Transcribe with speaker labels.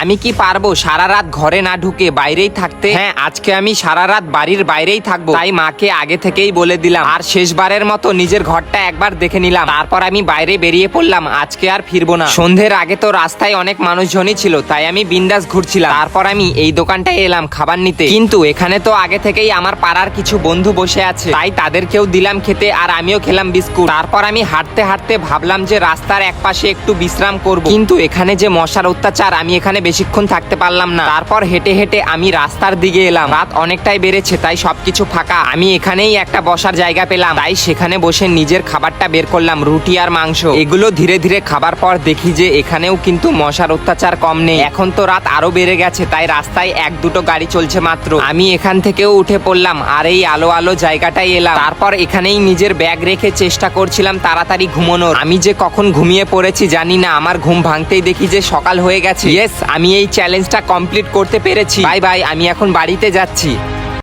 Speaker 1: আমি কি পারব সারা রাত ঘরে না ঢুকে বাইরেই থাকতে? হ্যাঁ আজকে আমি সারা রাত বাড়ির বাইরেই থাকব। তাই মাকে আগে থেকেই বলে দিলাম। আর শেষবারের মতো নিজের ঘরটা একবার দেখে নিলাম। তারপর আমি বাইরে বেরিয়ে পড়লাম। আজকে আর ফিরবো না। সন্ধ্যের আগে তো রাস্তায় অনেক মানুষজনই ছিল তাই আমি বিন্দাস ঘুরছিলাম। তারপর আমি এই দোকানটায় এলাম খাবার নিতে। কিন্তু এখানে তো আগে থেকেই আমার পাড়ার কিছু বন্ধু বসে আছে। তাই তাদেরকেও দিলাম খেতে আর আমিও খেলাম বিস্কুট। তারপর আমি হাঁটতে হাঁটতে ভাবলাম যে রাস্তার এক পাশে একটু বিশ্রাম করব। কিন্তু এখানে যে মশার অত্যাচার আমি এখানে বেশিক্ষণ থাকতে পারলাম না। তারপর হেঁটে হেঁটে আমি রাস্তার দিকে এলাম। রাত অনেকটাই বেড়েছে, তাই সবকিছু ফাঁকা। আমি এখানেই একটা বসার জায়গা পেলাম। তাই সেখানে বসে নিজের খাবারটা বের করলাম, রুটি আর মাংস। এগুলো ধীরে ধীরে খাবার পর দেখি যে এখানেও কিন্তু মশার অত্যাচার কম নেই। এখন তো রাত আরও বেড়ে গেছে, তাই রাস্তায় এক দুটো গাড়ি চলছে মাত্র। আমি এখান থেকেও উঠে পড়লাম আর এই আলো আলো জায়গাটাই এলাম। তারপর এখানেই নিজের ব্যাগ রেখে চেষ্টা করছিলাম তাড়াতাড়ি ঘুমানোর। আমি যে কখন ঘুমিয়ে পড়েছি জানি না। আমার ঘুম ভাঙতেই দেখি যে সকাল হয়ে গেছে। ইয়েস আমি এই চ্যালেঞ্জটা কমপ্লিট করতে পেরেছি। বাই বাই আমি এখন বাড়িতে যাচ্ছি।